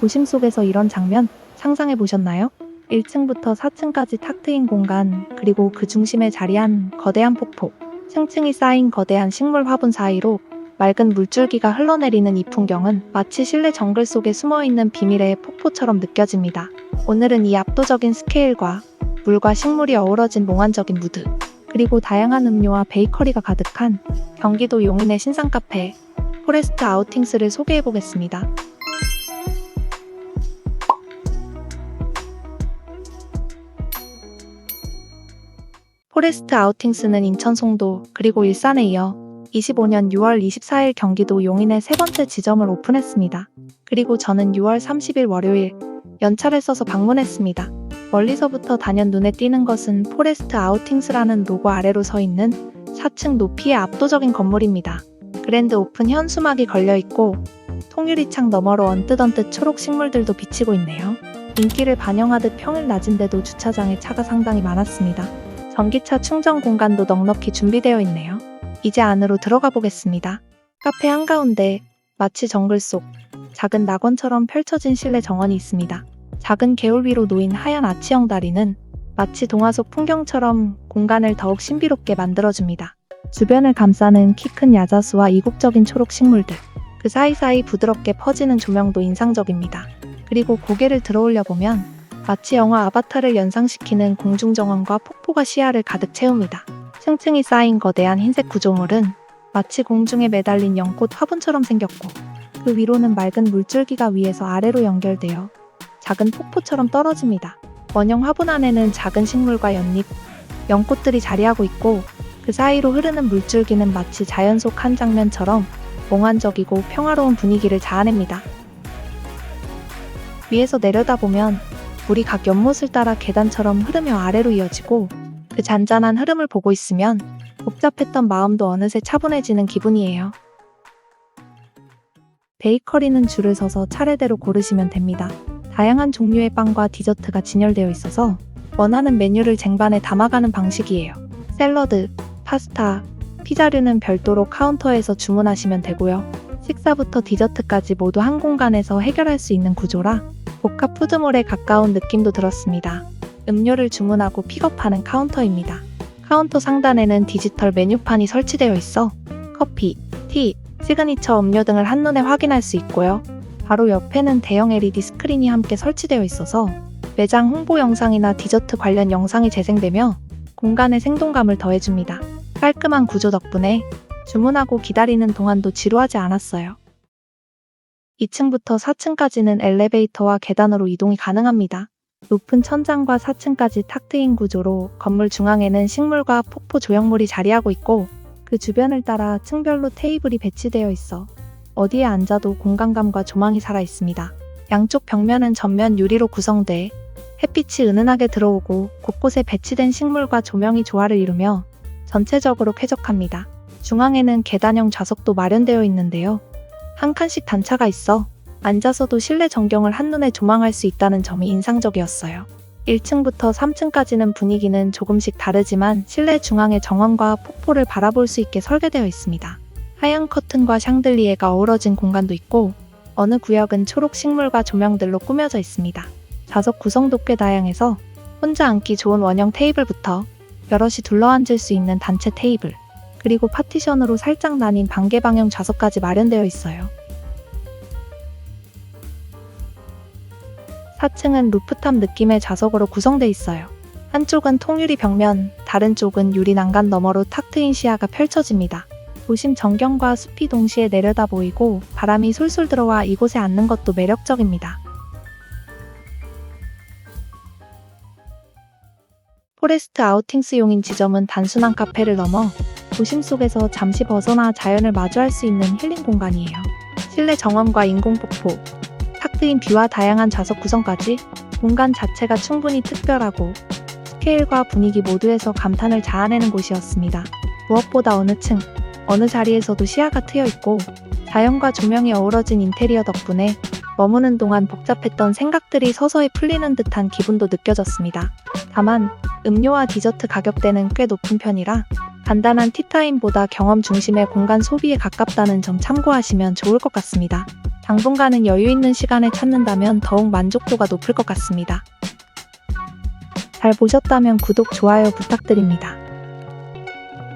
도심 속에서 이런 장면 상상해 보셨나요? 1층부터 4층까지 탁 트인 공간, 그리고 그 중심에 자리한 거대한 폭포, 층층이 쌓인 거대한 식물 화분 사이로 맑은 물줄기가 흘러내리는 이 풍경은 마치 실내 정글 속에 숨어 있는 비밀의 폭포처럼 느껴집니다. 오늘은 이 압도적인 스케일과 물과 식물이 어우러진 몽환적인 무드, 그리고 다양한 음료와 베이커리가 가득한 경기도 용인의 신상 카페 포레스트 아우팅스를 소개해 보겠습니다. 포레스트 아우팅스는 인천 송도 그리고 일산에 이어 25년 6월 24일 경기도 용인에 세 번째 지점을 오픈했습니다. 그리고 저는 6월 30일 월요일 연차를 써서 방문했습니다. 멀리서부터 단연 눈에 띄는 것은 포레스트 아우팅스라는 로고 아래로 서 있는 4층 높이의 압도적인 건물입니다. 그랜드 오픈 현 수막이 걸려 있고 통유리 창 너머로 언뜻 언뜻 초록 식물들도 비치고 있네요. 인기를 반영하듯 평일 낮인데도 주차장에 차가 상당히 많았습니다. 전기차 충전 공간도 넉넉히 준비되어 있네요. 이제 안으로 들어가 보겠습니다. 카페 한가운데 마치 정글 속 작은 낙원처럼 펼쳐진 실내 정원이 있습니다. 작은 개울 위로 놓인 하얀 아치형 다리는 마치 동화 속 풍경처럼 공간을 더욱 신비롭게 만들어줍니다. 주변을 감싸는 키 큰 야자수와 이국적인 초록 식물들, 그 사이사이 부드럽게 퍼지는 조명도 인상적입니다. 그리고 고개를 들어 올려 보면 마치 영화 아바타를 연상시키는 공중정원과 폭포가 시야를 가득 채웁니다. 층층이 쌓인 거대한 흰색 구조물은 마치 공중에 매달린 연꽃 화분처럼 생겼고 그 위로는 맑은 물줄기가 위에서 아래로 연결되어 작은 폭포처럼 떨어집니다. 원형 화분 안에는 작은 식물과 연잎, 연꽃들이 자리하고 있고 그 사이로 흐르는 물줄기는 마치 자연 속 한 장면처럼 몽환적이고 평화로운 분위기를 자아냅니다. 위에서 내려다보면 물이 각 연못을 따라 계단처럼 흐르며 아래로 이어지고 그 잔잔한 흐름을 보고 있으면 복잡했던 마음도 어느새 차분해지는 기분이에요. 베이커리는 줄을 서서 차례대로 고르시면 됩니다. 다양한 종류의 빵과 디저트가 진열되어 있어서 원하는 메뉴를 쟁반에 담아가는 방식이에요. 샐러드, 파스타, 피자류는 별도로 카운터에서 주문하시면 되고요. 식사부터 디저트까지 모두 한 공간에서 해결할 수 있는 구조라 복합 푸드몰에 가까운 느낌도 들었습니다. 음료를 주문하고 픽업하는 카운터입니다. 카운터 상단에는 디지털 메뉴판이 설치되어 있어 커피, 티, 시그니처 음료 등을 한눈에 확인할 수 있고요. 바로 옆에는 대형 LED 스크린이 함께 설치되어 있어서 매장 홍보 영상이나 디저트 관련 영상이 재생되며 공간의 생동감을 더해줍니다. 깔끔한 구조 덕분에 주문하고 기다리는 동안도 지루하지 않았어요. 2층부터 4층까지는 엘리베이터와 계단으로 이동이 가능합니다. 높은 천장과 4층까지 탁 트인 구조로 건물 중앙에는 식물과 폭포 조형물이 자리하고 있고 그 주변을 따라 층별로 테이블이 배치되어 있어 어디에 앉아도 공간감과 조망이 살아 있습니다. 양쪽 벽면은 전면 유리로 구성돼 햇빛이 은은하게 들어오고 곳곳에 배치된 식물과 조명이 조화를 이루며 전체적으로 쾌적합니다. 중앙에는 계단형 좌석도 마련되어 있는데요. 한 칸씩 단차가 있어 앉아서도 실내 전경을 한눈에 조망할 수 있다는 점이 인상적이었어요. 1층부터 3층까지는 분위기는 조금씩 다르지만 실내 중앙의 정원과 폭포를 바라볼 수 있게 설계되어 있습니다. 하얀 커튼과 샹들리에가 어우러진 공간도 있고 어느 구역은 초록 식물과 조명들로 꾸며져 있습니다. 좌석 구성도 꽤 다양해서 혼자 앉기 좋은 원형 테이블부터 여럿이 둘러앉을 수 있는 단체 테이블, 그리고 파티션으로 살짝 나뉜 반개방형 좌석까지 마련되어 있어요. 4층은 루프탑 느낌의 좌석으로 구성돼 있어요. 한쪽은 통유리 벽면, 다른 쪽은 유리 난간 너머로 탁 트인 시야가 펼쳐집니다. 도심 전경과 숲이 동시에 내려다 보이고 바람이 솔솔 들어와 이곳에 앉는 것도 매력적입니다. 포레스트 아우팅스용인 지점은 단순한 카페를 넘어 도심 속에서 잠시 벗어나 자연을 마주할 수 있는 힐링 공간이에요. 실내 정원과 인공폭포, 탁 트인 뷰와 다양한 좌석 구성까지 공간 자체가 충분히 특별하고 스케일과 분위기 모두에서 감탄을 자아내는 곳이었습니다. 무엇보다 어느 층, 어느 자리에서도 시야가 트여 있고 자연과 조명이 어우러진 인테리어 덕분에 머무는 동안 복잡했던 생각들이 서서히 풀리는 듯한 기분도 느껴졌습니다. 다만 음료와 디저트 가격대는 꽤 높은 편이라 간단한 티타임보다 경험 중심의 공간 소비에 가깝다는 점 참고하시면 좋을 것 같습니다. 당분간은 여유 있는 시간을 찾는다면 더욱 만족도가 높을 것 같습니다. 잘 보셨다면 구독, 좋아요 부탁드립니다.